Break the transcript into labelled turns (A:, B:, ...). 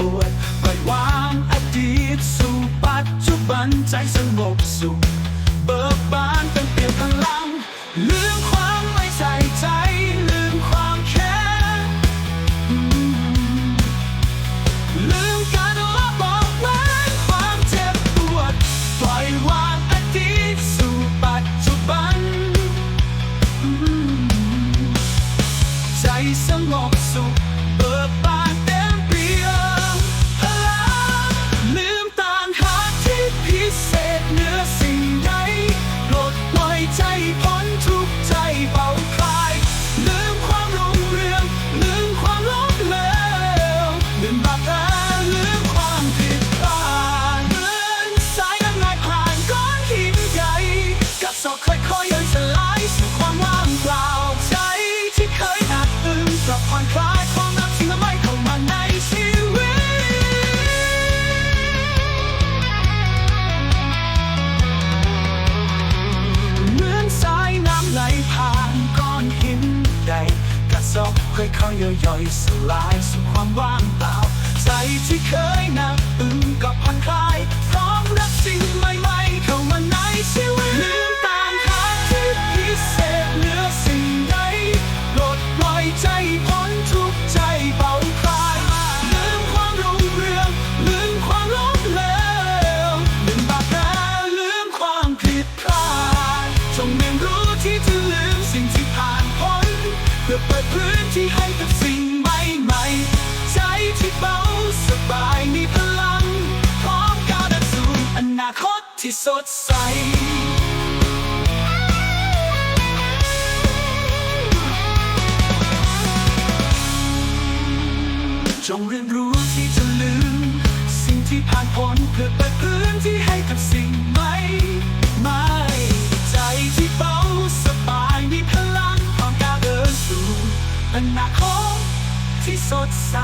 A: ปวดปล่อยวางอดีตสู่ปัจจุบันใจสงบสุขเบิกบานเป็นเปี่ยมพลังลืมความไม่ใส่ใจ ลืมความแค้นลืมการละบอกแม้ความเจ็บปวด ปล่อยวางอดีตสู่ปัจจุบัน ใจสงบสุขเบิกบาน ค่อยๆย่อยๆสลายสู่ความว่างเปล่าใจที่เคยหนักอึ้งก็ผ่อนคลายพร้อมรับสิ่งใหม่ๆเข้ามาในชีวิต ที่สดใสจงเรียนรู้ที่จะลืม สิ่งที่ผ่านพ้นเพื่อเปิดพื้นที่ให้กับสิ่งใหม่ใหม่ใจที่เบาสบายมีพลังความก้าวเดินสู่อนาคตที่สดใส